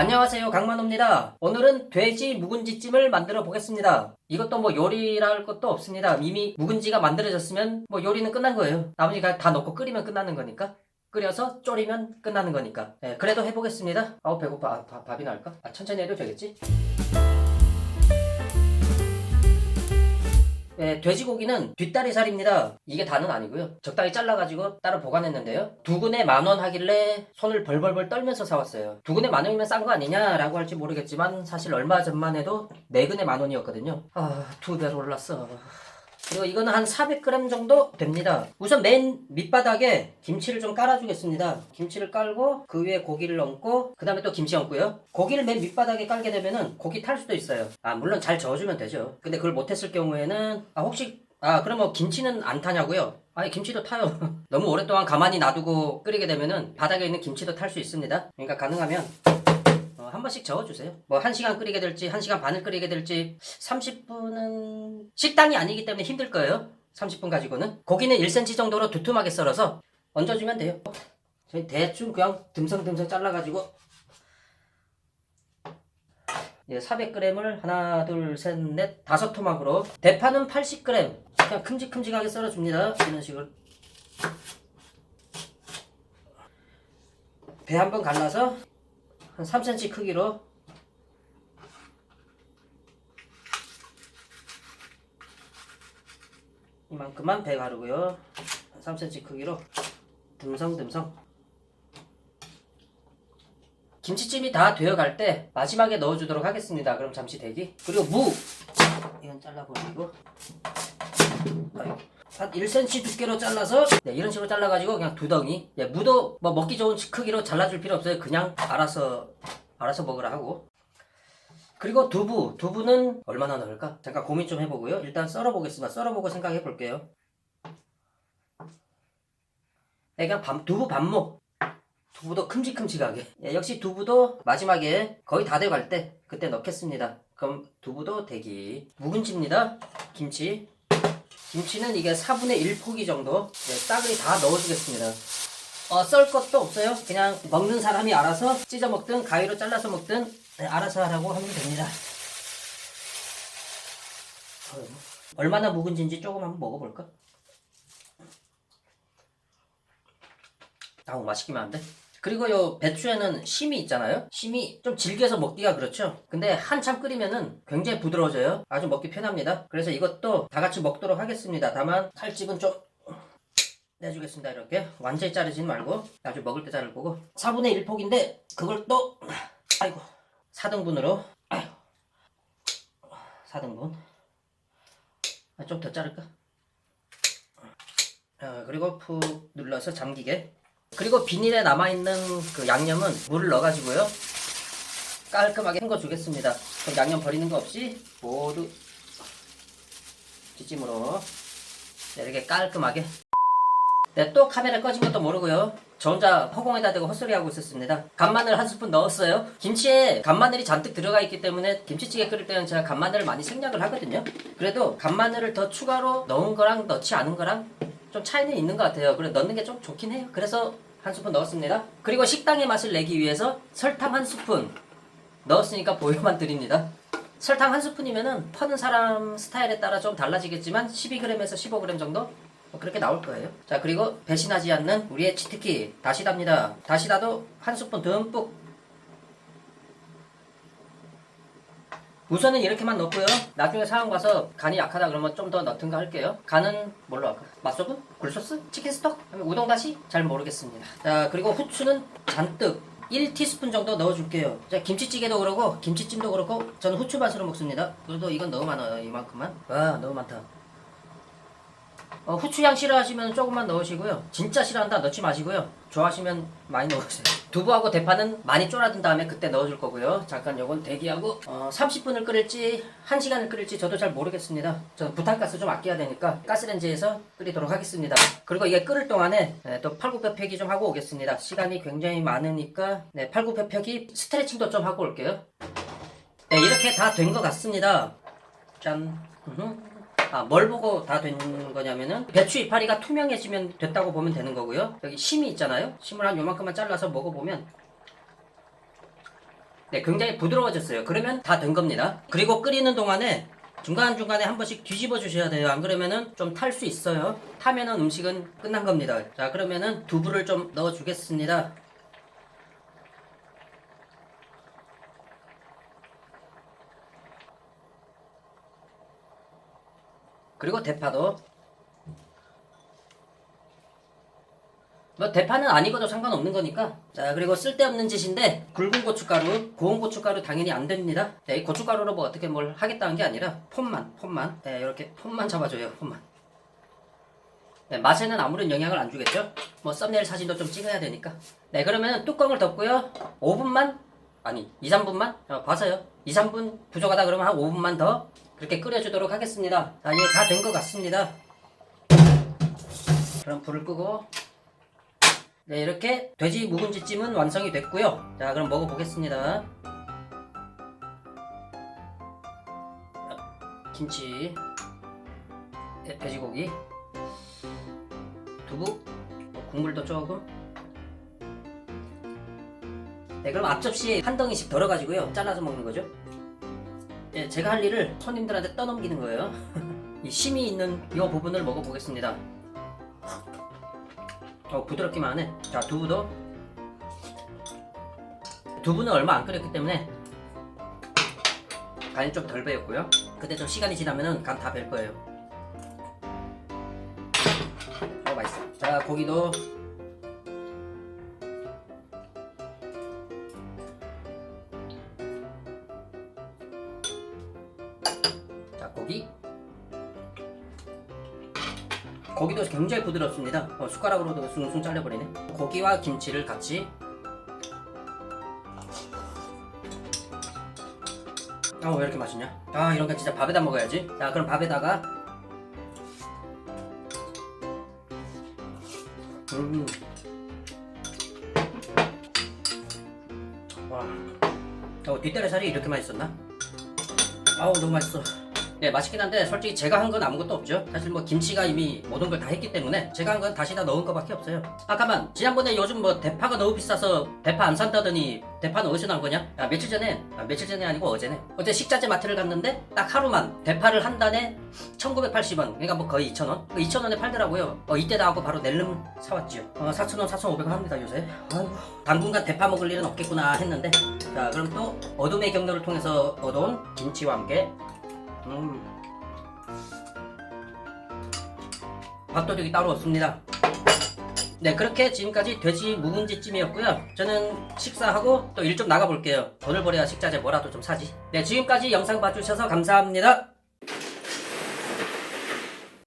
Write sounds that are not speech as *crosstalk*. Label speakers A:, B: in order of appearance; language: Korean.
A: 안녕하세요 강만호입니다. 오늘은 돼지 묵은지찜을 만들어 보겠습니다. 이것도 뭐 요리랄 것도 없습니다. 이미 묵은지가 만들어졌으면 뭐 요리는 끝난 거예요. 나머지 다 넣고 끓이면 끝나는 거니까. 끓여서 졸이면 끝나는 거니까. 네, 그래도 해보겠습니다. 아우 배고파. 아, 밥, 밥이 나을까? 아, 천천히 해도 되겠지? 네, 돼지고기는 뒷다리 살입니다. 이게 다는 아니고요. 적당히 잘라가지고 따로 보관했는데요. 두근에 만 원 하길래 손을 벌벌벌 떨면서 사왔어요. 두근에 만 원이면 싼 거 아니냐라고 할지 모르겠지만 사실 얼마 전만 해도 네 근에 만 원이었거든요. 아, 두 배로 올랐어. 그리고 이거는 한 400g 정도 됩니다. 우선 맨 밑바닥에 김치를 좀 깔아주겠습니다. 김치를 깔고 그 위에 고기를 얹고 그 다음에 또 김치 얹고요. 고기를 맨 밑바닥에 깔게 되면은 고기 탈 수도 있어요. 아 물론 잘 저어주면 되죠. 근데 그걸 못했을 경우에는 아 혹시 아 그럼 뭐 김치는 안 타냐고요? 아니 김치도 타요. *laughs* 너무 오랫동안 가만히 놔두고 끓이게 되면은 바닥에 있는 김치도 탈 수 있습니다. 그러니까 가능하면 어, 한 번씩 저어주세요. 뭐 1시간 끓이게 될지 1시간 반을 끓이게 될지 30분은 식당이 아니기 때문에 힘들 거예요. 30분 가지고는 고기는 1cm 정도로 두툼하게 썰어서 얹어주면 돼요. 저희 대충 그냥 듬성듬성 잘라가지고 예, 400g을 하나 둘셋넷 다섯 토막으로 대파는 80g 그냥 큼직큼직하게 썰어줍니다. 이런 식으로 배 한 번 갈라서 한 3cm 크기로 이만큼만 배 가르고요. 한 3cm 크기로 듬성듬성 김치찜이 다 되어갈 때 마지막에 넣어주도록 하겠습니다. 그럼 잠시 대기. 그리고 무 이건 잘라버리고. 한 1cm 두께로 잘라서 네, 이런 식으로 잘라가지고 그냥 두 덩이. 네, 무도 뭐 먹기 좋은 크기로 잘라줄 필요 없어요. 그냥 알아서 알아서 먹으라 하고. 그리고 두부. 두부는 얼마나 넣을까? 잠깐 고민 좀 해보고요. 일단 썰어보겠습니다. 썰어보고 생각해 볼게요. 네, 그냥 밥- 두부 반목 두부도 큼직큼직하게. 예, 역시 두부도 마지막에 거의 다 돼갈 때 그때 넣겠습니다. 그럼 두부도 대기. 묵은지입니다. 김치 김치는 이게 4분의 1포기 정도 네, 싸그리 다 넣어주겠습니다. 어, 썰 것도 없어요. 그냥 먹는 사람이 알아서 찢어 먹든 가위로 잘라서 먹든 네, 알아서 하라고 하면 됩니다. 얼마나 묵은지인지 조금 한번 먹어볼까? 아우 맛있기만 한데? 그리고 요 배추에는 심이 있잖아요. 심이 좀 질겨서 먹기가 그렇죠. 근데 한참 끓이면은 굉장히 부드러워져요. 아주 먹기 편합니다. 그래서 이것도 다 같이 먹도록 하겠습니다. 다만 칼집은 좀 내주겠습니다. 이렇게 완전히 자르진 말고 아주 먹을 때 자를 거고 4분의 1폭인데 그걸 또 아이고 4등분으로 아이고 4등분 아, 좀더 자를까? 어, 그리고 푹 눌러서 잠기게 그리고 비닐에 남아있는 그 양념은 물을 넣어가지고요. 깔끔하게 헹궈 주겠습니다. 그럼 양념 버리는 거 없이 모두 뒷짐으로 네, 이렇게 깔끔하게. 네, 또 카메라 꺼진 것도 모르고요. 저 혼자 허공에다 대고 헛소리 하고 있었습니다. 간마늘 한 스푼 넣었어요. 김치에 간마늘이 잔뜩 들어가 있기 때문에 김치찌개 끓일 때는 제가 간마늘을 많이 생략을 하거든요. 그래도 간마늘을 더 추가로 넣은 거랑 넣지 않은 거랑 좀 차이는 있는 것 같아요. 그래 넣는 게 좀 좋긴 해요. 그래서 한 스푼 넣었습니다. 그리고 식당의 맛을 내기 위해서 설탕 한 스푼 넣었으니까 보여만 드립니다. 설탕 한 스푼이면은 퍼는 사람 스타일에 따라 좀 달라지겠지만 12g에서 15g 정도 뭐 그렇게 나올 거예요. 자 그리고 배신하지 않는 우리의 치트키 다시다입니다. 다시다도 한 스푼 듬뿍 우선은 이렇게만 넣고요. 나중에 사용 가서 간이 약하다 그러면 좀 더 넣든가 할게요. 간은 뭘로 할까? 맛소금? 굴소스? 치킨 스톡? 우동 다시? 잘 모르겠습니다. 자 그리고 후추는 잔뜩 1티스푼 정도 넣어줄게요. 자 김치찌개도 그러고 김치찜도 그렇고 저는 후추 맛으로 먹습니다. 그래도 이건 너무 많아요. 이만큼만. 와 너무 많다. 어, 후추향 싫어하시면 조금만 넣으시고요. 진짜 싫어한다 넣지 마시고요. 좋아하시면 많이 넣으세요. 두부하고 대파는 많이 쫄아든 다음에 그때 넣어줄 거고요. 잠깐 요건 대기하고 어, 30분을 끓일지 1시간을 끓일지 저도 잘 모르겠습니다. 저는 부탄가스 좀 아껴야 되니까 가스렌지에서 끓이도록 하겠습니다. 그리고 이게 끓을 동안에 네, 또 팔굽혀펴기 좀 하고 오겠습니다. 시간이 굉장히 많으니까 네, 팔굽혀펴기 스트레칭도 좀 하고 올게요. 네, 이렇게 다 된 것 같습니다. 짠. 으흠. 아, 뭘 보고 다 된 거냐면은 배추 이파리가 투명해지면 됐다고 보면 되는 거고요. 여기 심이 있잖아요. 심을 한 요만큼만 잘라서 먹어보면 네, 굉장히 부드러워졌어요. 그러면 다 된 겁니다. 그리고 끓이는 동안에 중간중간에 한 번씩 뒤집어 주셔야 돼요. 안 그러면은 좀 탈 수 있어요. 타면은 음식은 끝난 겁니다. 자, 그러면은 두부를 좀 넣어 주겠습니다. 그리고 대파도. 뭐 대파는 안 익어도 상관없는 거니까. 자 그리고 쓸데없는 짓인데 굵은 고춧가루 고운 고춧가루 당연히 안 됩니다. 네, 이 고춧가루로 뭐 어떻게 뭘 하겠다는 게 아니라 폼만 폼만. 네, 이렇게 폼만 잡아줘요 폼만. 네, 맛에는 아무런 영향을 안 주겠죠? 뭐 썸네일 사진도 좀 찍어야 되니까. 네 그러면 뚜껑을 덮고요. 5분만? 아니 2, 3분만? 어, 봐서요. 2, 3분 부족하다 그러면 한 5분만 더 그렇게 끓여주도록 하겠습니다 자 이게 다 된 것 같습니다 그럼 불을 끄고 네, 이렇게 돼지 묵은지 찜은 완성이 됐고요. 자, 그럼 먹어보겠습니다. 김치, 네, 돼지고기, 두부, 뭐 국물도 조금. 네, 그럼 앞접시에 한 덩이씩 덜어가지고요. 잘라서 먹는 거죠. 네, 제가 할 일을 손님들한테 떠넘기는 거예요. *laughs* 이 심이 있는 이 부분을 먹어보겠습니다. 어, 부드럽기만 하네. 자, 두부도. 두부는 얼마 안 끓였기 때문에 간이 좀 덜 배였고요. 근데 좀 시간이 지나면은 간 다 벨 거예요. 어, 맛있어. 자, 고기도. 고기도 굉장히 부드럽습니다. 어, 숟가락으로도 숭숭 잘려버리네. 고기와 김치를 같이. 아, 왜 이렇게 맛있냐? 아, 이런 거 진짜 밥에다 먹어야지. 자, 그럼 밥에다가. 음. 와. 어, 뒷다리 살이 이렇게 맛있었나? 아우, 너무 맛있어. 네 맛있긴 한데 솔직히 제가 한 건 아무것도 없죠. 사실 뭐 김치가 이미 모든 걸 다 했기 때문에 제가 한 건 다시다 넣은 거밖에 없어요. 아까만. 지난번에 요즘 뭐 대파가 너무 비싸서 대파 안 산다더니 대파는 어디서 난 거냐? 아, 며칠 전에. 아, 며칠 전에 아니고 어제네. 어제 식자재 마트를 갔는데 딱 하루만 대파를 한 단에 1980원. 그러니까 뭐 거의 2,000원? 2,000원에 팔더라고요. 어, 이때다 하고 바로 낼름 사왔지요 어, 4,000원 4,500원 합니다 요새. 아이고 당분간 대파 먹을 일은 없겠구나 했는데. 자 그럼 또 어둠의 경로를 통해서 얻어온 김치와 함께 음. 밥도둑이 따로 없습니다. 네, 그렇게 지금까지 돼지 묵은지찜이었고요. 저는 식사하고 또 일 좀 나가볼게요. 돈을 벌여야 식자재 뭐라도 좀 사지. 네, 지금까지 영상 봐주셔서 감사합니다.